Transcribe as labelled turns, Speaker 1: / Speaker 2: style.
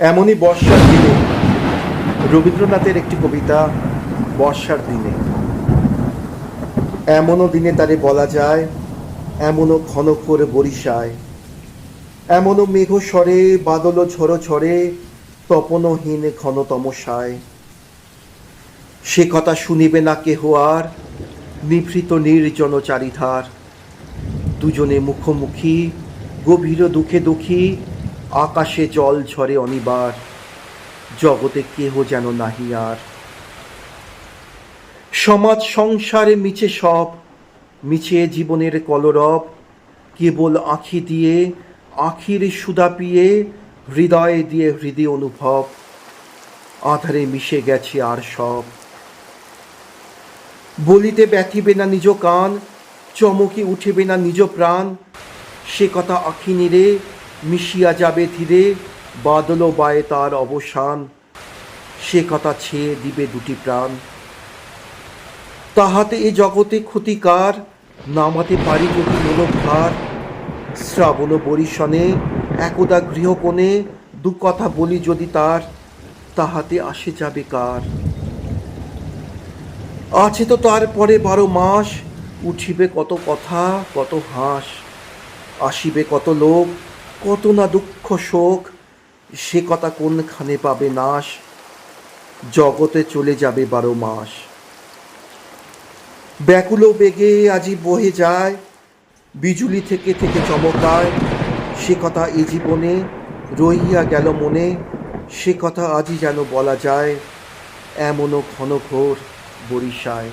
Speaker 1: এমনই বর্ষার দিনে, রবীন্দ্রনাথের একটি কবিতা, বর্ষার দিনে। এমনও দিনে তারে বলা যায়, এমনও ঘন করে বরিশায়। এমনও মেঘ স্বরে বাদল ঝড়ো ঝড়ে তপনহীন ঘন তমসায় সে কথা শুনিবে না কেহ আর, নিভৃত নির্জন চারিধার। দুজনে মুখোমুখি, গভীর দুঃখে দুঃখী আকাশে জল ঝরে অনিবার, জগতে কেহ যেন নাহি আর। সমাজ সংসারে মিছে সব, মিছে জীবনের কলরব, কেবল আঁখি দিয়ে, আখির সুদা পিয়ে, হৃদয়ে দিয়ে হৃদয় অনুভব, আধারে মিশে গেছে আর সব। বলিতে ব্যথিবে না নিজ কান, চমকি উঠিবে না নিজ প্রাণ, সে কথা আখি নিরে মিশিয়া যাবে ধীরে, বাদল বায়ে তার অবসান। সে কথা ছেয়ে দিবে দুটি প্রাণ। তাহাতে এ জগতে ক্ষতিকার, নামাতে পারি যদি মনোভার। শ্রাবণ বরিশনে, একদা গৃহকোণে, দু কথা বলি যদি তার, তাহাতে আসে যাবে কার। আছে তো তারপরে বারো মাস, উঠিবে কত কথা, কত হাঁস। আসিবে কত লোক কত না দুঃখ শোক, সে কথা কোনখানে পাবে নাশ? জগতে চলে যাবে বারো মাস। ব্যাকুল বেগে আজি বহে যায়, বিজুলি থেকে থেকে চমকায়। সে কথা এ জীবনে রহিয়া গেল মনে, সে কথা আজই যেন বলা যায়, এমনও ঘন ঘোর বরিশায়।